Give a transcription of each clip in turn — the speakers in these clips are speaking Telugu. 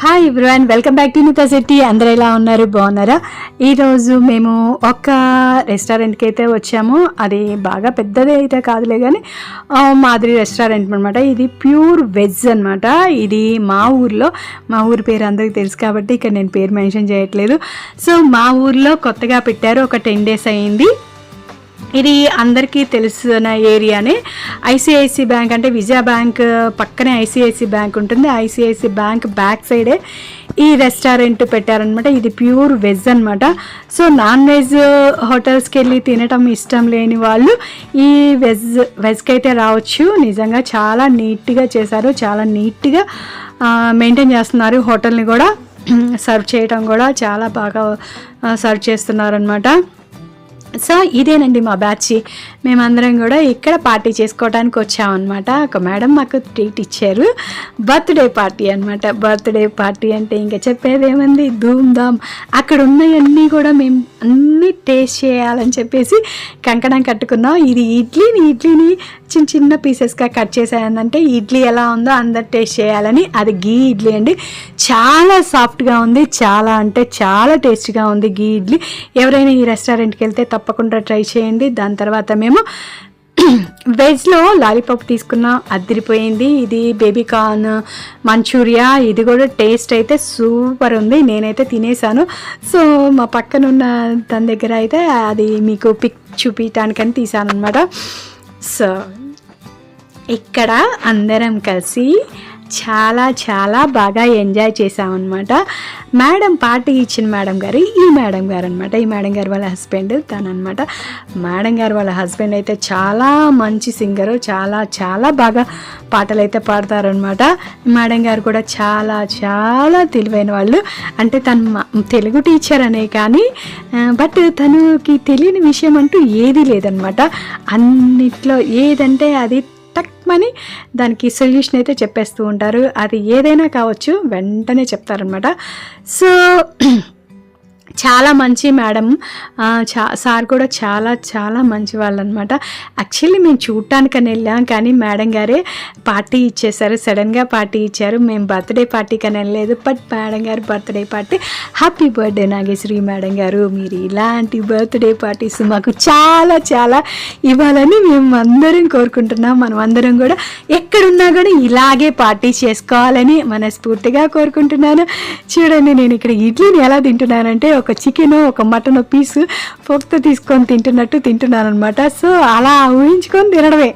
Hi everyone welcome back to Nita Shetty అందరు ఎలా ఉన్నారు? బాగున్నారా? ఈరోజు మేము ఒక రెస్టారెంట్కి అయితే వచ్చాము. అది బాగా పెద్దది అయితే కాదులే కానీ మాదిరి రెస్టారెంట్ అనమాట ఇది ప్యూర్ వెజ్ అనమాట ఇది మా ఊర్లో మా ఊరి పేరు అందరికీ తెలుసు కాబట్టి ఇక్కడ నేను పేరు మెన్షన్ చేయట్లేదు. సో మా ఊర్లో కొత్తగా పెట్టారు. ఒక టెన్ డేస్ అయింది. ఇది అందరికీ తెలిసిన ఏరియానే. ఐసిఐసి బ్యాంక్ అంటే విజయ బ్యాంక్ పక్కనే ఐసిఐసి బ్యాంక్ ఉంటుంది. ఐసిఐసి బ్యాంక్ బ్యాక్ సైడే ఈ రెస్టారెంట్ పెట్టారనమాట ఇది ప్యూర్ వెజ్ అనమాట సో నాన్ వెజ్ హోటల్స్కి వెళ్ళి తినటం ఇష్టం లేని వాళ్ళు ఈ వెజ్ వెజ్కి అయితే రావచ్చు. నిజంగా చాలా నీట్గా చేశారు. చాలా నీట్గా మెయింటైన్ చేస్తున్నారు. హోటల్ని కూడా సర్వ్ చేయటం కూడా చాలా బాగా సర్వ్ చేస్తున్నారు అనమాట సో ఇదేనండి మా బ్యాచ్. మేమందరం కూడా ఇక్కడ పార్టీ చేసుకోవడానికి వచ్చామన్నమాట. ఒక మేడం మాకు ట్రీట్ ఇచ్చారు. బర్త్డే పార్టీ అనమాట బర్త్డే పార్టీ అంటే ఇంకా చెప్పేది ఏమంది ధూమ్ ధామ్ అక్కడ ఉన్నవన్నీ కూడా మేము అన్నీ టేస్ట్ చేయాలని చెప్పేసి కంకణం కట్టుకున్నాం. ఇది ఇడ్లీని ఇడ్లీని చిన్న చిన్న పీసెస్గా కట్ చేసానంటే ఇడ్లీ ఎలా ఉందో అందరు టేస్ట్ చేయాలని. అది గీ ఇడ్లీ అండి. చాలా సాఫ్ట్గా ఉంది. చాలా అంటే చాలా టేస్ట్గా ఉంది గీ ఇడ్లీ. ఎవరైనా ఈ రెస్టారెంట్కి వెళ్తే తప్పకుండా ట్రై చేయండి. దాని తర్వాత మేము వెజ్లో లాలీపాప్ తీసుకున్నాం అదిరిపోయింది ఇది బేబీ కార్న్ మంచూరియా ఇది కూడా టేస్ట్ అయితే సూపర్ ఉంది. నేనైతే తినేసాను. సో మా పక్కన ఉన్న తన దగ్గర అయితే అది మీకు పిక్ చూపించడానికని తీసాను అనమాట సో ఇక్కడ అందరం కలిసి చాలా చాలా బాగా ఎంజాయ్ చేసామన్నమాట మేడం పార్టీ ఇచ్చిన మేడం గారు ఈ మేడం గారు అనమాట ఈ మేడం గారు వాళ్ళ హస్బెండ్ తనమాట మేడం గారు వాళ్ళ హస్బెండ్ అయితే చాలా మంచి సింగరు చాలా చాలా బాగా పాటలు అయితే పాడతారనమాట మేడం గారు కూడా చాలా చాలా తెలివైన వాళ్ళు. అంటే తను తెలుగు టీచర్ అనే కానీ బట్ తనకి తెలియని విషయం అంటూ ఏదీ లేదనమాట అన్నిట్లో ఏదంటే అది టక్మని దానికి సొల్యూషన్ అయితే చెప్పేస్తూ ఉంటారు. అది ఏదైనా కావచ్చు వెంటనే చెప్తారనమాట సో చాలా మంచి మేడం. చా సార్ కూడా చాలా చాలా మంచి వాళ్ళు అనమాట యాక్చువల్లీ మేము చూడటానికని వెళ్ళాం కానీ మేడం గారే పార్టీ ఇచ్చేసారు సడన్గా పార్టీ ఇచ్చారు. మేము బర్త్డే పార్టీకని వెళ్ళలేదు. బట్ మేడం గారు birthday party. Happy birthday Nageshwari madam గారు. మీరు ఇలాంటి బర్త్డే పార్టీస్ మాకు చాలా చాలా ఇవ్వాలని మేము అందరం కోరుకుంటున్నాం. మనం అందరం కూడా ఎక్కడున్నా కూడా ఇలాగే పార్టీ చేసుకోవాలని మనస్ఫూర్తిగా కోరుకుంటున్నాను. చూడండి నేను ఇక్కడ ఇడ్లీని ఎలా తింటున్నానంటే ఒక ఒక చికెన్ ఒక మటన్ పీస్ ఫోక్తో తీసుకొని తింటున్నట్టు తింటున్నాను అనమాట సో అలా ఊహించుకొని తినడమే.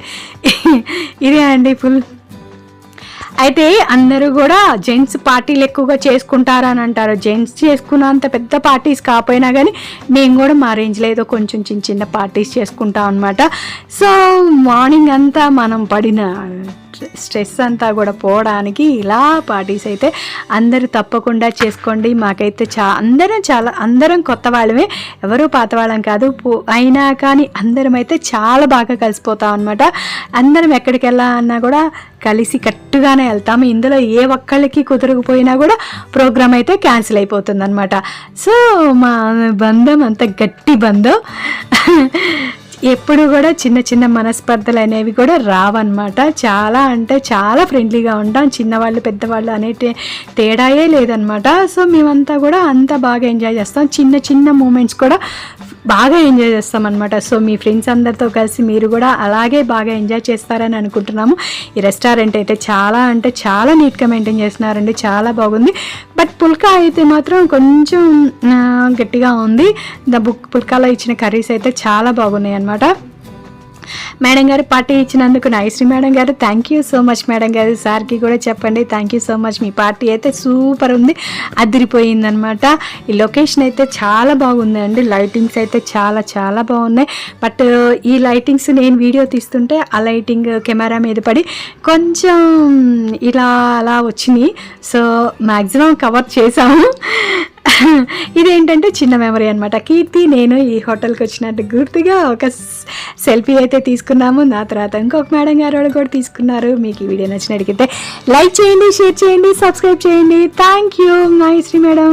ఇదే అండి ఫుల్. అయితే అందరూ కూడా జెంట్స్ పార్టీలు ఎక్కువగా చేసుకుంటారని అంటారు. జెంట్స్ చేసుకున్నంత పెద్ద పార్టీస్ కాకపోయినా కానీ మేము కూడా మా రేంజ్లో ఏదో కొంచెం చిన్న చిన్న పార్టీస్ చేసుకుంటాం అనమాట సో మార్నింగ్ అంతా మనం పడిన స్ట్రెస్ అంతా కూడా పోవడానికి ఇలా పార్టీస్ అయితే అందరూ తప్పకుండా చేసుకోండి. మాకైతే చా అందరం చాలా అందరం కొత్త వాళ్ళమే. ఎవరు పాత వాళ్ళం కాదు. పో- అయినా కానీ అందరం అయితే చాలా బాగా కలిసిపోతాం అనమాట అందరం ఎక్కడికి వెళ్ళాలన్నా కూడా కలిసి కట్టుగానే వెళ్తాము. ఇందులో ఏ ఒక్కళ్ళకి కుదరకపోయినా కూడా ప్రోగ్రామ్ అయితే క్యాన్సిల్ అయిపోతుంది అనమాట సో మా బంధం అంత గట్టి బంధం. ఎప్పుడు కూడా చిన్న చిన్న మనస్పర్ధలు అనేవి కూడా రావన్నమాట. చాలా అంటే చాలా ఫ్రెండ్లీగా ఉంటాం. చిన్నవాళ్ళు పెద్దవాళ్ళు అనే తేడాయే లేదనమాట సో మేమంతా కూడా అంత బాగా ఎంజాయ్ చేస్తాం. చిన్న చిన్న మూమెంట్స్ కూడా బాగా ఎంజాయ్ చేస్తాం అనమాట సో మీ ఫ్రెండ్స్ అందరితో కలిసి మీరు కూడా అలాగే బాగా ఎంజాయ్ చేస్తారని అనుకుంటున్నాము. ఈ రెస్టారెంట్ అయితే చాలా అంటే చాలా నీట్గా మెయింటైన్ చేస్తున్నారండి. చాలా బాగుంది. బట్ పుల్కా అయితే మాత్రం కొంచెం గట్టిగా ఉంది. ద బుక్ పుల్కాలో ఇచ్చిన కర్రీస్ అయితే చాలా బాగున్నాయి అనమాట మేడం గారు పార్టీ ఇచ్చినందుకు నాయశ్రీ మేడం గారు. Thank you so much madam గారు. సార్కి కూడా చెప్పండి. థ్యాంక్ యూ సో మచ్ మీ పార్టీ అయితే సూపర్ ఉంది. అదిరిపోయిందనమాట ఈ లొకేషన్ అయితే చాలా బాగుందండి. లైటింగ్స్ అయితే చాలా చాలా బాగున్నాయి. బట్ ఈ లైటింగ్స్ నేను వీడియో తీస్తుంటే ఆ లైటింగ్ కెమెరా మీద పడి కొంచెం ఇలా అలా వచ్చినాయి. సో మ్యాక్సిమం కవర్ చేసాము ఇదేంటంటే చిన్న మెమరీ అనమాట కీర్తి నేను ఈ హోటల్కి వచ్చినట్టు గుర్తుగా ఒక సెల్ఫీ అయితే తీసుకున్నాము. నా తర్వాత ఇంకొక మేడం గారు వాళ్ళు కూడా తీసుకున్నారు. మీకు ఈ వీడియో నచ్చినట్టుకైతే లైక్ చేయండి షేర్ చేయండి సబ్స్క్రైబ్ చేయండి. Thank you my Shri madam